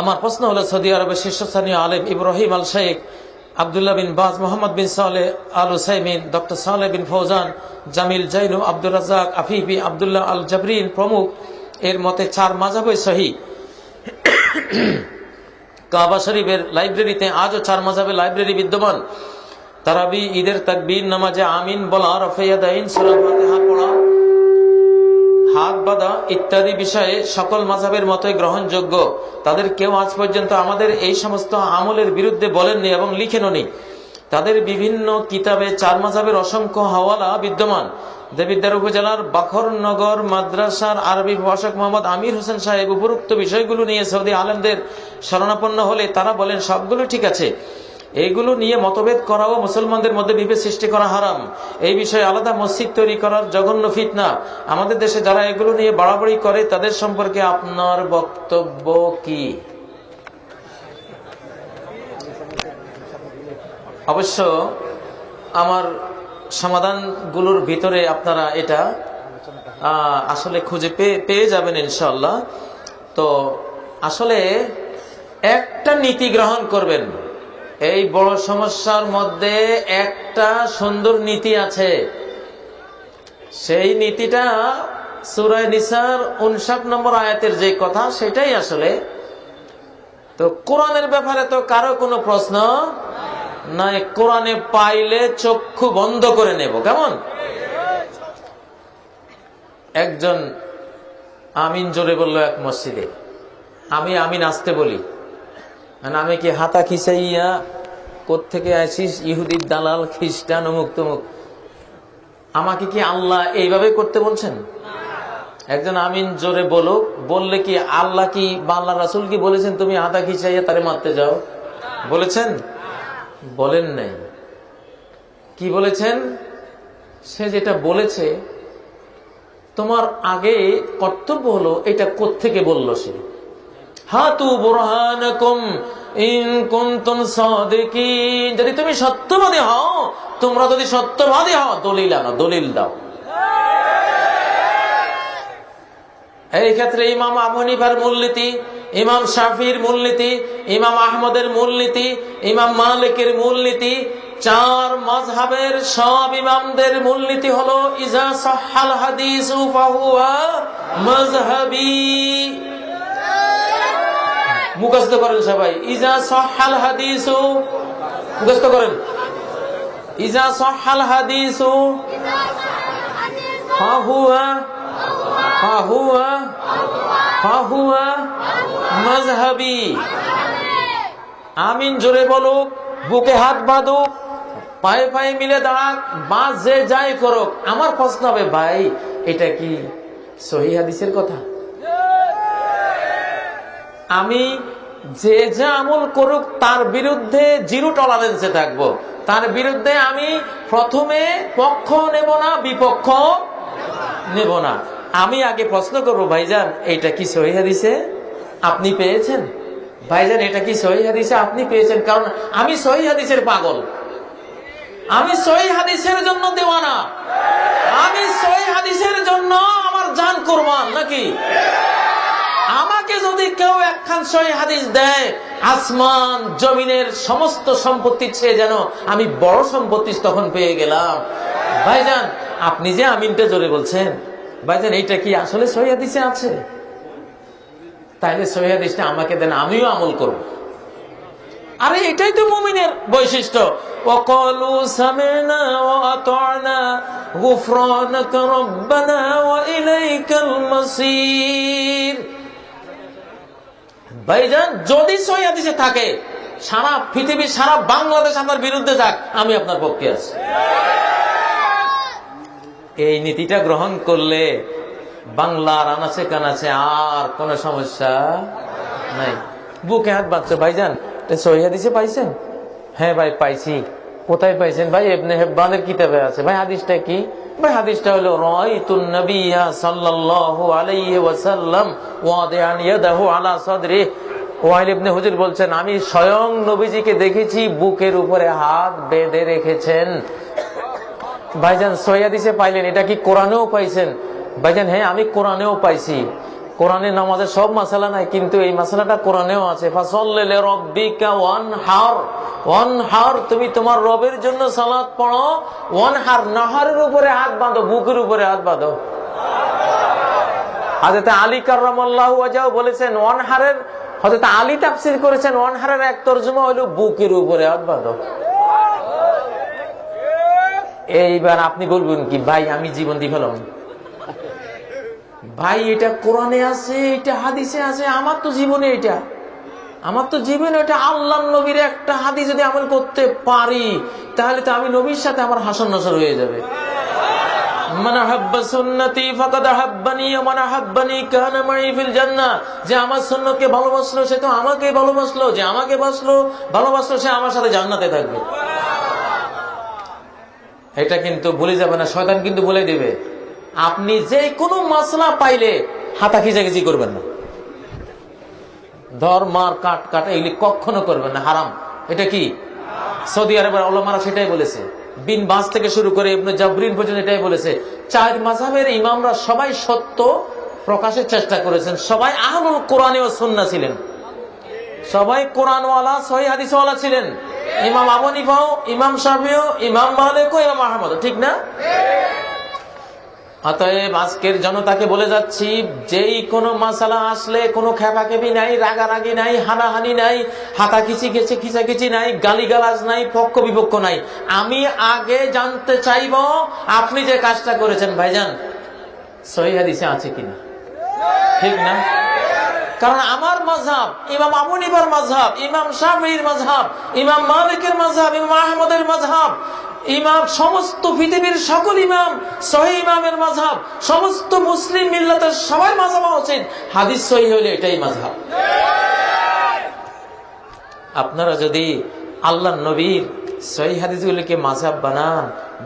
আমার প্রশ্ন হলো সৌদি আরবের শীর্ষস্থানীয় আলেম ইব্রাহিম আল শেখ আবদুল্লাহ বিন বাজ, মোহাম্মদ বিন সালে আল হুসাইমিন ডক্টর সালে বিন ফৌজান, জামিল জাইনু আব্দুর রাজাক আফিফি, আবদুল্লাহ আল জাবরিন প্রমুখ। এর মতে চার মাজাবই সহি। কাবা শরীফের লাইব্রেরিতে আজও চার মাজাবের লাইব্রেরি বিদ্যমান। তারাবি, ঈদের তাকবীর, নামাজে আমিন বলা ফাতিহা পড়া হাত বাঁধা ইত্যাদি বিষয়ে সকল মাঝাবের মতোই গ্রহণযোগ্য। তাদের কেউ আজ পর্যন্ত আমাদের এই সমস্ত আমলের বিরুদ্ধে বলেননি এবং লিখেনও লিখেননি তাদের বিভিন্ন কিতাবে চার মাঝাবের অসংখ্য হাওয়ালা বিদ্যমান। দেবিদ্বার উপজেলার বাখরনগর মাদ্রাসার আরবি ভাষক মোহাম্মদ আমির হোসেন সাহেব উপরোক্ত বিষয়গুলো নিয়ে সৌদি আলেমদের শরণাপন্ন হলে তারা বলেন, সবগুলো ঠিক আছে। এইগুলো নিয়ে মতভেদ করাও মুসলমানদের মধ্যে বিভেদ সৃষ্টি করা হারাম। এই বিষয়ে আলাদা মসজিদ তৈরি করার জঘন্য ফিতনা। আমাদের দেশে যারা এগুলো নিয়ে বাড়াবাড়ি করে, তাদের সম্পর্কে আপনার বক্তব্য কি? অবশ্য আমার সমাধানগুলোর ভিতরে আপনারা এটা আসলে খুঁজে পেয়ে- পেয়ে যাবেন ইনশাল্লাহ তো আসলে একটা নীতি গ্রহণ করবেন। এই বড় সমস্যার মধ্যে একটা সুন্দর নীতি আছে। সেই নীতিটা সুরায় নিসার উনষাট নম্বর আয়াতের যে কথা, সেটাই আসলে। তো কোরআনের ব্যাপারে তো কারও কোনো প্রশ্ন? নাই কোরআনে পাইলে চক্ষু বন্ধ করে নেব, কেমন? একজন আমিন জোরে বলল, এক মসজিদে। আমি আমিন আসতে বলি। আমি কি হাতা খিসাইয়া কোত্থেকে আসিস? ইহুদির দালাল, খ্রিস্টান, অমুক তমুক। আমাকে কি আল্লাহ এইভাবে করতে বলছেন? একজন আমিন জোরে বলো বললে কি আল্লাহ কি বা আল্লাহ রাসুল কি বলেছেন, তুমি হাতা খিচাইয়া তারে মারতে যাও বলেছেন? বলেন নাই। কি বলেছেন? সে যেটা বলেছে, তোমার আগে কর্তব্য হলো এটা কোত্থেকে বলল সে? হাতু বুরহানকুম ইন কুনতুম সাদিকিন। যদি তুমি সত্যবাদী হও, তোমরা যদি সত্যবাদী হও, দলিল আনো, দলিল দাও। এই ক্ষেত্রে ইমাম আবু মূলনীতি, ইমাম শাফির মূলনীতি, ইমাম আহমদের মূলনীতি, ইমাম মালিকের মূলনীতি, চার মজহাবের সব ইমামদের মূলনীতি হলো, ইজা সহাল হাদিস মজহাবি মুখস্থ করেন সবাই। ইজা সহাল হাদিস, মুখস্থ করেন। ইজা সহাল হাদিস ফাহুয়া আমিন জোরে বলুক, বুকে হাত বাঁধুক, পায়ে পায়ে মিলে দাঁড়াক বা যে যাই করুক, আমার প্রশ্ন হবে, ভাই, এটা কি সহি হাদিসের কথা? আমি যে যা আমল করুক, তার বিরুদ্ধে জিরো টলারেন্সে থাকব। তার বিরুদ্ধে আমি প্রথমে পক্ষ নেব না, বিপক্ষ নেব না। আমি আগে প্রশ্ন করব, ভাইজান, এটা কি সহি হাদিসে? আপনি পেয়েছেন? ভাইজান, এটা কি সহি হাদিসে? আপনি পেয়েছেন? কারণ আমি সহি হাদিসের পাগল। আমি সহি হাদিসের জন্য দেওয়ানা। আমি সহি হাদিসের জন্য আমার জান কোরবান, নাকি? আমাকে যদি কেউ একখান সহি হাদিস দেয় আসমান জমিনের সমস্ত সম্পত্তি ছেয়ে যেন আমি বড় সম্পত্তি তখন পেয়ে গেলাম ভাইজান আপনি যে আমিনটা জোরে বলছেন ভাইজান এইটা কি আসলে সহি হাদিসে আছে তাইলে সহি হাদিসটা আমাকে দেন আমিও আমল করব আরে এটাই তো মুমিনের বৈশিষ্ট্য وقالوا سمعنا وأطعنا غفرانك ربنا وإليك المصير ভাইজান, যদি সহি থাকে, সারা পৃথিবী, সারা বাংলাদেশ আপনার বিরুদ্ধে থাক আমি আপনার পক্ষে আছি। এই নীতিটা গ্রহণ করলে বাংলার আনাচে কানাচে আর কোন সমস্যা নাই। বুকে হাত বাঁধছে, ভাইজান সহি পাইছেন? হ্যাঁ ভাই, পাইছি। কোথায় পাইছেন ভাই? এবনে হেব্বানের কিতাবে আছে। ভাই, হাদিসটা কি? বলছেন, আমি স্বয়ং নবীজিকে দেখেছি, বুকের উপরে হাত বেঁধে রেখেছেন। ভাইজান সৈয়াদিসে পাইলেন, এটা কি কোরআনেও পাইছেন? ভাইজান হ্যাঁ আমি কোরআনেও পাইছি। কোরআনে নামাজের সব মাসালা নাই, কিন্তু এই মাসালাটা কোরআনেও আছে। ফাসল্লে রব্বিকা ওয়ান হার ওয়ান হার, তুমি তোমার রবের জন্য সালাত পড়ো। ওয়ান হার, নাহারের উপরে হাত বাঁধো, বুকের উপরে হাত বাঁধো। হাজরত আলী কার্লাহ বলেছেন, ওয়ান হারের আলী তাফসির করেছেন, ওয়ান হারের এক তর্জমা হইল বুকের উপরে হাত বাঁধো। এইবার আপনি বলবেন কি, ভাই, আমি জীবন দিয়ে ফেলাম। ভাই, এটা কোরআনে আছে, এটা হাদিসে আছে, আমার তো জীবনে এটা। আমার তো জীবনে এটা আল্লাহ নবীর একটা হাদিস যদি আমল করতে পারি, তাহলে তো আমি নবীর সাথে আমার হাসন নসর হয়ে যাবে। ভালোবাসলো, সে তো আমাকে ভালোবাসলো। যে আমাকে বাসলো ভালোবাসলো, সে আমার সাথে জান্নাতে থাকবে। এটা কিন্তু ভুলে যাবে না, শয়তান কিন্তু বলে দিবে। আপনি যে কোনো মশলা পাইলে হাতা খিচাখিচি করবেন না। ধর, মার, কাট কাট এগুলি কখনো করবেন না, হারাম। এটা কি? সৌদি আরবের অলমারা সেটাই বলেছে। বিন বাস থেকে শুরু করে জাবরিন পর্যন্ত এটাই বলেছে। চার মাঝাবের ইমামরা সবাই সত্য প্রকাশের চেষ্টা করেছেন। সবাই আহমুল কোরআনে ও সন্না ছিলেন। সবাই কোরআনওয়ালা, সহি ছিলেন। ইমাম আবনিফাও ইমাম সাহেও ইমাম মালিকও, ইমাম আহমদ ঠিক না? অতএব আজকের জনতাকে বলে যাচ্ছি, যেই কোনো মাসালা আসলে কোনো খেপাখেপি নাই, রাগারাগি নাই, হানাহানি নাই হাতা খিচি গেছে খিচাখিচি নাই, গালিগালাজ নাই, পক্ষ বিপক্ষ নাই। আমি আগে জানতে চাইব আপনি যে কাজটা করেছেন, ভাইজান। সহি হাদিসে আছে কিনা? ঠিক না? কারণ আমার মাঝহাব ইমাম আবুনিবার মাঝহাব ইমাম শাহির মাঝহাব ইমাম মালিকের মাঝহাব ইমাম আহমদের মাঝহাব ইমাম সমস্ত পৃথিবীর সকল ইমাম সহি ইমামের মাঝহাব সমস্ত মুসলিম মিল্লাতের সবাই মাঝহাব উচিত। হাদিস সহি হইলে এটাই মাঝহাব আপনারা যদি আল্লাহ নবীর সহি হাদিসগুলিকে মাঝহাব বানান,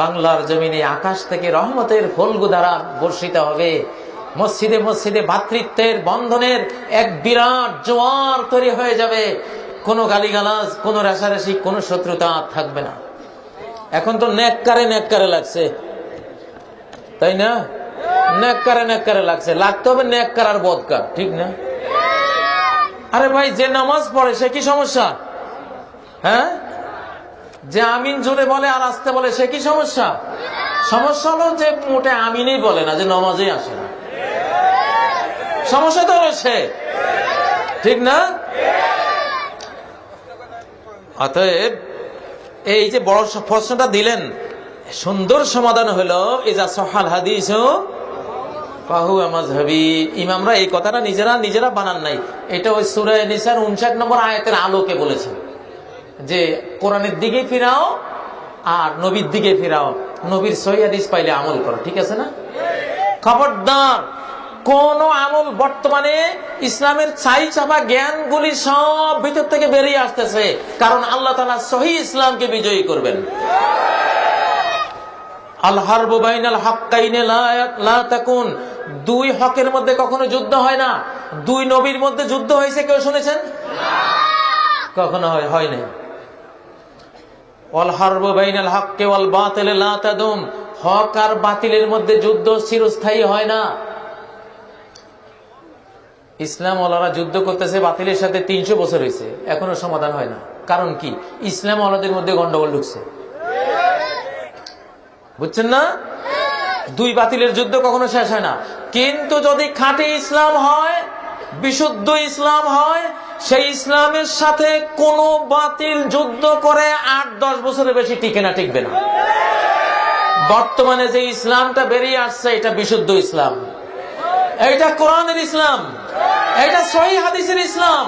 বাংলার জমিনে আকাশ থেকে রহমতের ফলগু দ্বারা বর্ষিত হবে। মসজিদে মসজিদে ভাতৃত্বের বন্ধনের এক বিরাট জোয়ার তৈরি হয়ে যাবে। কোনো গালিগালাজ, কোনো রেশারেশি কোনো শত্রুতা আর থাকবে না। এখন তো নেককারে নেককারে লাগছে। তাই না? নেককারে নেককারে লাগছে। লাগতে হবে নেককার আর বদকার ঠিক না? আরে ভাই, যে নামাজ পড়ে, সে কি সমস্যা? হ্যাঁ? যে আমিন জোরে বলে আর আসতে বলে, সে কি সমস্যা? সমস্যা হলো যে মোটে আমিনই বলে না, যে নমাজেই আসে সমস্যা তো সে ঠিক না? অতএব, এই যে বড় প্রশ্নটা দিলেন, সুন্দর সমাধান হলো যা সহাল হাদিস ইমামরা এই কথাটা নিজেরা নিজেরা বানান নাই। এটা ওই সুরায় নিসার উনষাট নম্বর আয়াতের আলোকে বলেছেন। যে কোরআনের দিকে ফিরাও, আর নবীর দিকে ফিরাও। নবীর সহিদিস পাইলে আমল করো, ঠিক আছে না? খবরদার! কোন আমল বর্তমানে ইসলামের ছাই চাপা জ্ঞানগুলি সব ভিতর থেকে বেরিয়ে আসতেছে। কারণ আল্লাহ তালা সহি ইসলামকে বিজয়ী করবেন। বুবাইনাল হাক্কাইনে লা তাকুন। দুই হকের মধ্যে কখনো যুদ্ধ হয় না। দুই নবীর মধ্যে যুদ্ধ হয়েছে, কেউ শুনেছেন? কখনো হয় হয় নাই। হক আর বাতিলের মধ্যে যুদ্ধ চিরস্থায়ী হয় না। ইসলাম ওলারা যুদ্ধ করতেছে, বাতিলের সাথে তিনশো বছর হয়েছে। এখনও সমাধান হয় না। কারণ কি? ইসলাম ওলাদের মধ্যে গন্ডগোল ঢুকছে। বুঝছেন না? দুই বাতিলের যুদ্ধ কখনো শেষ হয় না। কিন্তু যদি খাঁটি ইসলাম হয়, বিশুদ্ধ ইসলাম হয়, সেই ইসলামের সাথে কোন বাতিল যুদ্ধ করে আট, দশ বছরের বেশি টিকে না, টিকবে না। বর্তমানে যে ইসলামটা বেরিয়ে আসছে, এটা বিশুদ্ধ ইসলাম। এটা কোরআনের ইসলাম। এটা সহি হাদিসের ইসলাম।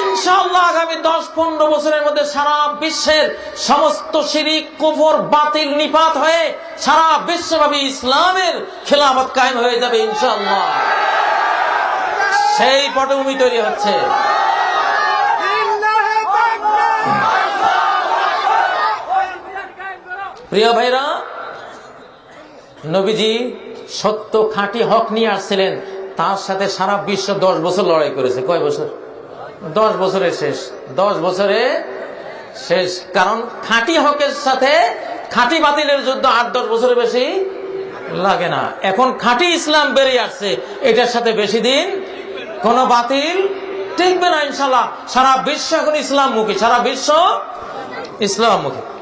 ইনশাল্লাহ আগামী দশ পনেরো বছরের মধ্যে সারা বিশ্বের সমস্ত শিরিক, কুফর, বাতিল, নিপাত হয়ে সারা বিশ্বব্যাপী ইসলামের খেলাফত কায়েম হয়ে যাবে ইনশাল্লাহ সেই পটভূমি তৈরি হচ্ছে। প্রিয় ভাইরা, নবীজি সত্য খাঁটি হক নিয়ে আসছিলেন, তার সাথে সারা বিশ্ব দশ বছর লড়াই করেছে। কয় বছর? দশ বছরের শেষ। দশ বছরে শেষ। কারণ খাঁটি হকের সাথে খাঁটি বাতিলের যুদ্ধ আট, দশ বছরের বেশি লাগে না। এখন খাঁটি ইসলাম বেরিয়ে আসছে। এটার সাথে বেশি দিন কোনো বাতিল টিকবে না, ইনশাল্লাহ। সারা বিশ্ব এখন ইসলাম মুখী সারা বিশ্ব ইসলাম মুখী